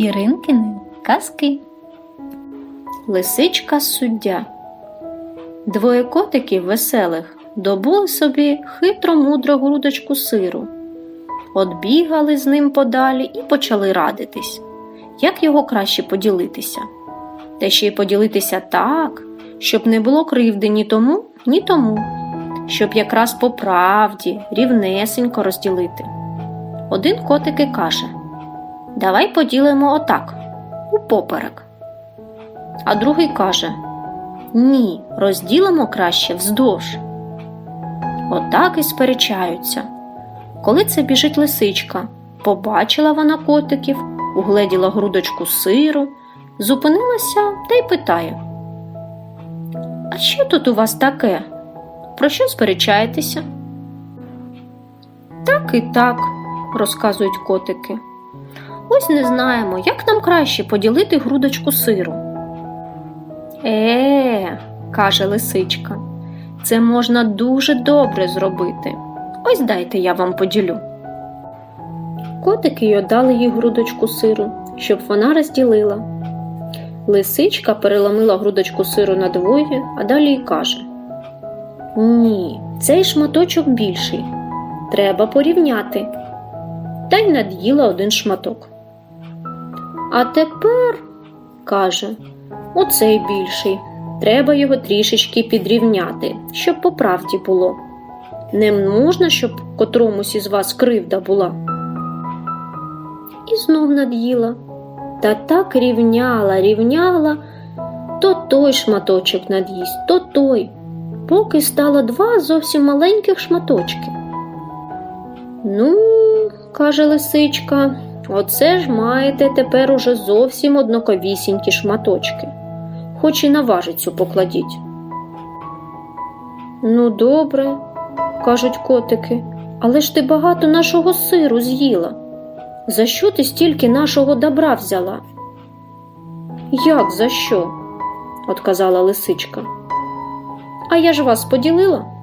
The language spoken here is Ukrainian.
Іринкини казки. Лисичка суддя. Двоє котиків веселих добули собі хитро мудро грудочку сиру. От бігали з ним подалі і почали радитись, як його краще поділитися. Та ще й поділитися так, щоб не було кривди ні тому, ні тому, щоб якраз по правді рівнесенько розділити. Один котик і каже Давай поділимо отак, упоперек. А другий каже Ні, розділимо краще вздовж. Отак і сперечаються. Коли це біжить лисичка, побачила вона котиків, угледіла грудочку сиру, зупинилася та й питає А що тут у вас таке? Про що сперечаєтеся? Так і так, розказують котики. Ось не знаємо, як нам краще поділити грудочку сиру. Е, каже лисичка, це можна дуже добре зробити. Ось дайте я вам поділю. Котики й отдали їй грудочку сиру, щоб вона розділила. Лисичка переламила грудочку сиру надвоє, а далі й каже: Ні, цей шматочок більший. Треба порівняти. Та й над'їла один шматок. А тепер, каже, оцей більший. Треба його трішечки підрівняти, щоб по правді було. Не можна, щоб котромусь із вас кривда була. І знов над'їла. Та так рівняла, рівняла, то той шматочок над'їсть, то той, поки стало два зовсім маленьких шматочки. Ну, каже лисичка, оце ж маєте тепер уже зовсім однаковісінькі шматочки, хоч і на важицю покладіть. Ну, добре, кажуть котики, але ж ти багато нашого сиру з'їла. За що ти стільки нашого добра взяла? Як за що? отказала лисичка. А я ж вас поділила.